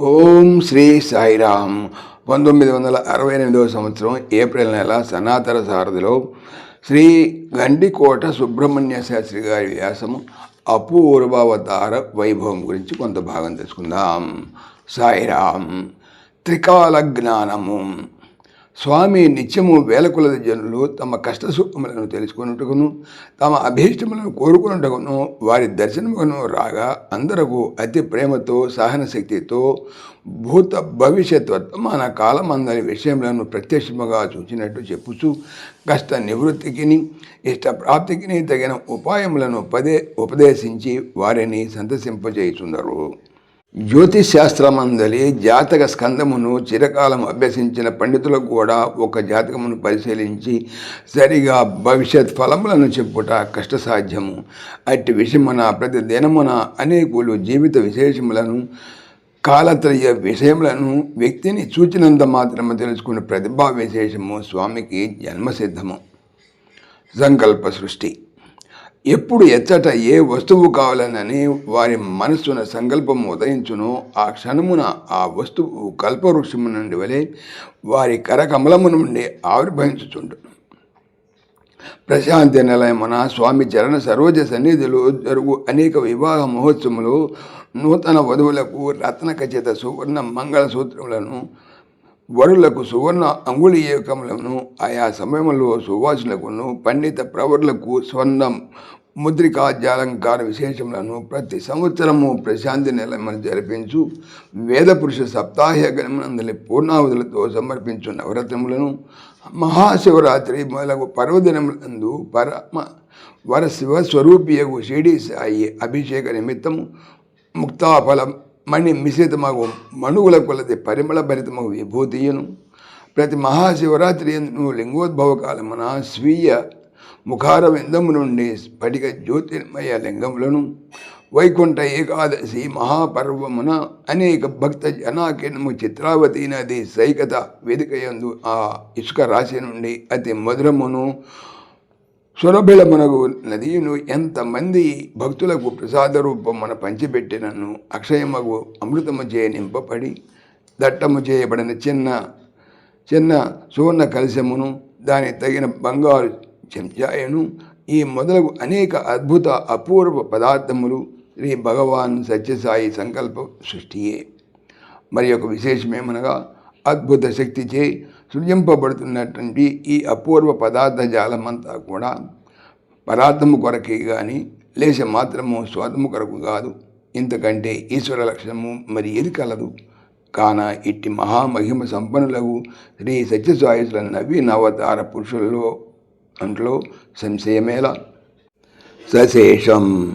ఓం శ్రీ సాయిరామ్. పంతొమ్మిది వందల అరవై ఎనిమిదవ సంవత్సరం ఏప్రిల్ నెల సనాతన సారథిలో శ్రీ గండికోట సుబ్రహ్మణ్య శాస్త్రి గారి వ్యాసము అపూర్వావతార వైభవం గురించి కొంత భాగం తెలుసుకుందాం. సాయిరామ్ త్రికాల జ్ఞానము స్వామి నిత్యము వేల కొలది జనులు తమ కష్ట సుఖములను తెలుసుకున్నట్టుకును తమ అభీష్టములను కోరుకున్నట్టుకును వారి దర్శనమును రాగా అందరకు అతి ప్రేమతో సహన శక్తితో భూత భవిష్యత్ వర్తమాన కాలమందరి విషయములను ప్రత్యక్షముగా చూచినట్టు చెప్పుచు కష్ట నివృత్తికిని ఇష్ట ప్రాప్తికిని తగిన ఉపాయములను పదే ఉపదేశించి వారిని సంతసింపజేయుచున్నారు జ్యోతిష్ శాస్త్రమందలి జాతక స్కందమును చిరకాలం అభ్యసించిన పండితులకు కూడా ఒక జాతకమును పరిశీలించి సరిగా భవిష్యత్ ఫలములను చెప్పుట కష్టసాధ్యము. అట్టి విషయమున ప్రతి దినమున అనేకులు జీవిత విశేషములను కాలత్రయ విషయములను వ్యక్తిని సూచినంత మాత్రమే తెలుసుకున్న ప్రతిభా విశేషము స్వామికి జన్మసిద్ధము. సంకల్ప సృష్టి. ఎప్పుడు ఎచ్చట ఏ వస్తువు కావాలనని వారి మనస్సున సంకల్పం ఉదయించునో ఆ క్షణమున ఆ వస్తువు కల్పవృక్షము నుండి వలె వారి కరకమలము నుండి ఆవిర్భవించుచుండు. ప్రశాంతి నిలయమున స్వామి చరణ సరోజ సన్నిధిలో జరుగు అనేక వివాహ మహోత్సవములు నూతన వధువులకు రత్న ఖచ్చిత సువర్ణ మంగళ సూత్రములను వరులకు సువర్ణ అంగుళీయకములను ఆయా సమయంలో సువాసులకును పండిత ప్రవరులకు స్వర్ణం ముద్రికాద్యాలంకార విశేషములను ప్రతి సంవత్సరము ప్రశాంతి నిలయమని జరిపించు. వేద పురుష సప్తాహ పూర్ణావధులతో సమర్పించు నవరత్నములను. మహాశివరాత్రి మొదలగు పర్వదినములందు పరమ వర శివస్వరూపియగు షిరిడి సాయి అభిషేక నిమిత్తము ముక్తాఫలం మణి మిశ్రితమగు మణుగుల కొలది పరిమళ భరితమగు విభూతియును. ప్రతి మహాశివరాత్రి ఎందు లింగోద్భవ కాలమున స్వీయ ముఖార విందము నుండి స్ఫటిక జ్యోతిర్మయ లింగములను వైకుంఠ ఏకాదశి మహాపర్వమున అనేక భక్త జనాకినము చిత్రావతి నది సైకత వేదికయందు ఆ ఇసుక రాశి నుండి అతి మధురమును సురభిళమునగు నదియును ఎంతమంది భక్తులకు ప్రసాద రూపమున పంచిపెట్టినను అక్షయమగు అమృతము చే నింపబడి దట్టము చేయబడిన చిన్న చిన్న సువర్ణ కలశమును దాని తగిన బంగారు చెంచాయను ఈ మొదలగు అనేక అద్భుత అపూర్వ పదార్థములు శ్రీ భగవాన్ సత్యసాయి సంకల్ప సృష్టియే. మరి ఒక విశేషమేమనగా అద్భుత శక్తిచే సృజింపబడుతున్నటువంటి ఈ అపూర్వ పదార్థ జాలమంతా కూడా పదార్థము కొరకే కానీ లేశ మాత్రము స్వాదము కొరకు కాదు. ఇంతకంటే ఈశ్వర లక్షణము మరి ఏది కలదు. కాన ఇట్టి మహామహిమ సంపన్నులకు శ్రీ సత్యసాయుల నవీన అవతార పురుషులలో అంట్లో సంశయమేలా. సశేషం.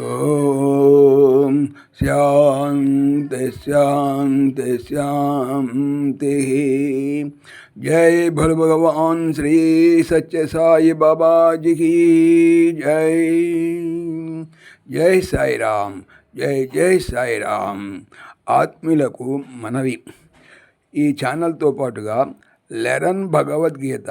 ॐ शान्ति शान्ति शान्तिः जय भोले भगवान श्री सच्चे साई बाबा जी की जय జై సాయిరామ్ జై జై సాయిరామ్ ఆత్మీయులకు మనవి ఈ ఛానల్తో పాటుగా లెరన్ భగవద్గీత